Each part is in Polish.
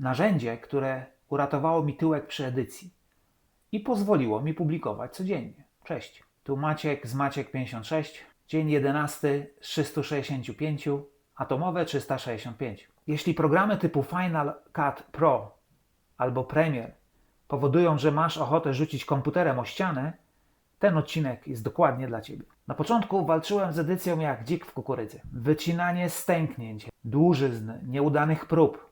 narzędzie, które uratowało mi tyłek przy edycji i pozwoliło mi publikować codziennie. Cześć, tu Maciek z Maciek 56, dzień 11 z 365, atomowe 365. Jeśli programy typu Final Cut Pro albo Premiere powodują, że masz ochotę rzucić komputerem o ścianę, ten odcinek jest dokładnie dla Ciebie. Na początku walczyłem z edycją jak dzik w kukurydzy. Wycinanie stęknięć, dłużyzn, nieudanych prób.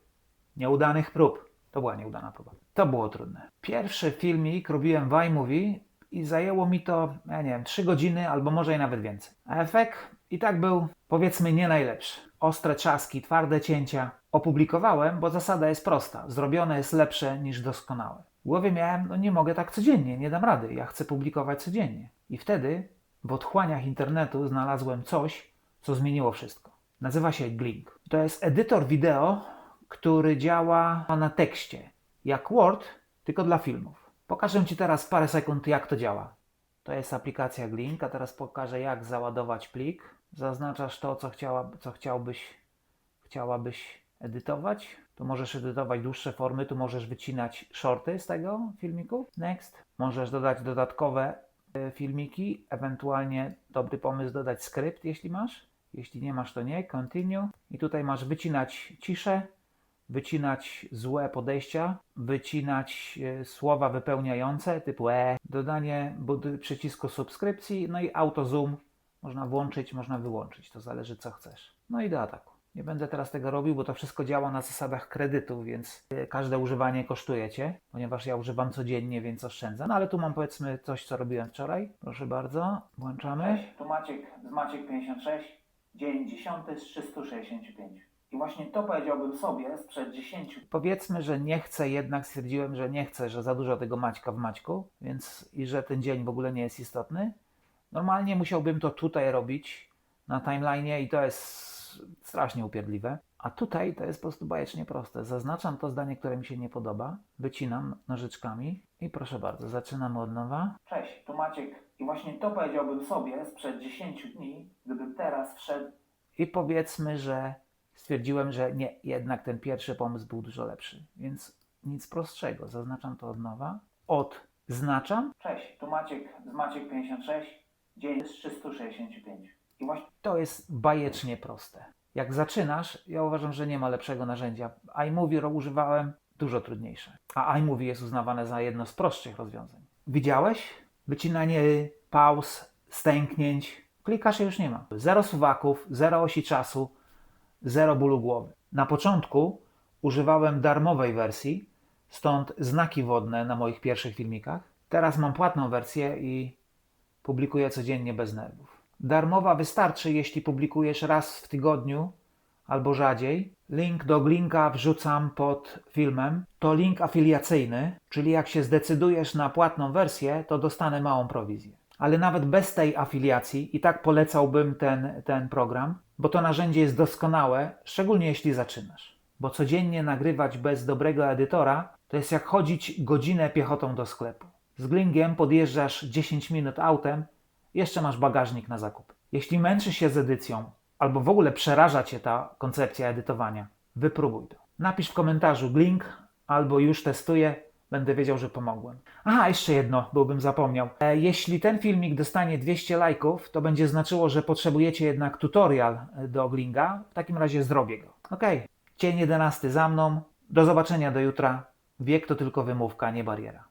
Nieudanych prób. To była nieudana próba. To było trudne. Pierwszy filmik robiłem w iMovie i zajęło mi to, ja nie wiem, 3 godziny albo może i nawet więcej. A efekt i tak był, powiedzmy, nie najlepszy. Ostre trzaski, twarde cięcia. Opublikowałem, bo zasada jest prosta. Zrobione jest lepsze niż doskonałe. W głowie miałem, no nie mogę tak codziennie, nie dam rady, ja chcę publikować codziennie. I wtedy w otchłaniach internetu znalazłem coś, co zmieniło wszystko. Nazywa się Glink. To jest edytor wideo, który działa na tekście, jak Word, tylko dla filmów. Pokażę Ci teraz parę sekund, jak to działa. To jest aplikacja Glink, a teraz pokażę, jak załadować plik. Zaznaczasz to, co, chciała, co chciałbyś, chciałabyś edytować. Tu możesz edytować dłuższe formy, tu możesz wycinać shorty z tego filmiku. Next. Możesz dodać dodatkowe e, filmiki, ewentualnie dobry pomysł dodać skrypt, jeśli masz. Jeśli nie masz, to nie. Continue. I tutaj masz wycinać ciszę, wycinać złe podejścia, wycinać e, słowa wypełniające typu e, dodanie przycisku subskrypcji, no i auto zoom. Można włączyć, można wyłączyć, to zależy co chcesz. No i do ataku. Nie będę teraz tego robił, bo to wszystko działa na zasadach kredytu, więc e, każde używanie kosztuje Cię, ponieważ ja używam codziennie, więc oszczędzam. No ale tu mam powiedzmy coś, co robiłem wczoraj. Proszę bardzo, włączamy. Tu Maciek z Maciek 56, dzień 10 z 365. I właśnie to powiedziałbym sobie sprzed 10. Powiedzmy, że nie chcę, jednak stwierdziłem, że nie chcę, że za dużo tego Maćka w Maćku, więc i że ten dzień w ogóle nie jest istotny. Normalnie musiałbym to tutaj robić na timeline'ie i to jest strasznie upierdliwe. A tutaj to jest po prostu bajecznie proste. Zaznaczam to zdanie, które mi się nie podoba, wycinam nożyczkami i proszę bardzo, zaczynamy od nowa. Cześć, tu Maciek. I właśnie to powiedziałbym sobie sprzed 10 dni, gdybym teraz wszedł. I powiedzmy, że stwierdziłem, że nie, jednak ten pierwszy pomysł był dużo lepszy. Więc nic prostszego. Zaznaczam to od nowa. Odznaczam. Cześć, tu Maciek z Maciek 56, dzień z 365. I właśnie to jest bajecznie proste. Jak zaczynasz, ja uważam, że nie ma lepszego narzędzia. iMovie używałem dużo trudniejsze. A iMovie jest uznawane za jedno z prostszych rozwiązań. Widziałeś? Wycinanie pauz, stęknięć. Klikasz i już nie ma. Zero suwaków, zero osi czasu, zero bólu głowy. Na początku używałem darmowej wersji, stąd znaki wodne na moich pierwszych filmikach. Teraz mam płatną wersję i publikuję codziennie bez nerwów. Darmowa wystarczy, jeśli publikujesz raz w tygodniu albo rzadziej. Link do Glinka wrzucam pod filmem. To link afiliacyjny, czyli jak się zdecydujesz na płatną wersję, to dostanę małą prowizję. Ale nawet bez tej afiliacji i tak polecałbym ten, ten program, bo to narzędzie jest doskonałe, szczególnie jeśli zaczynasz. Bo codziennie nagrywać bez dobrego edytora to jest jak chodzić godzinę piechotą do sklepu. Z Glingiem podjeżdżasz 10 minut autem, jeszcze masz bagażnik na zakup. Jeśli męczysz się z edycją, albo w ogóle przeraża Cię ta koncepcja edytowania, wypróbuj to. Napisz w komentarzu Glink, albo już testuję, będę wiedział, że pomogłem. Aha, jeszcze jedno, byłbym zapomniał. E, jeśli ten filmik dostanie 200 lajków, to będzie znaczyło, że potrzebujecie jednak tutorial e, do Glinga. W takim razie zrobię go. Ok, dzień 11 za mną. Do zobaczenia do jutra. Wiek to tylko wymówka, nie bariera.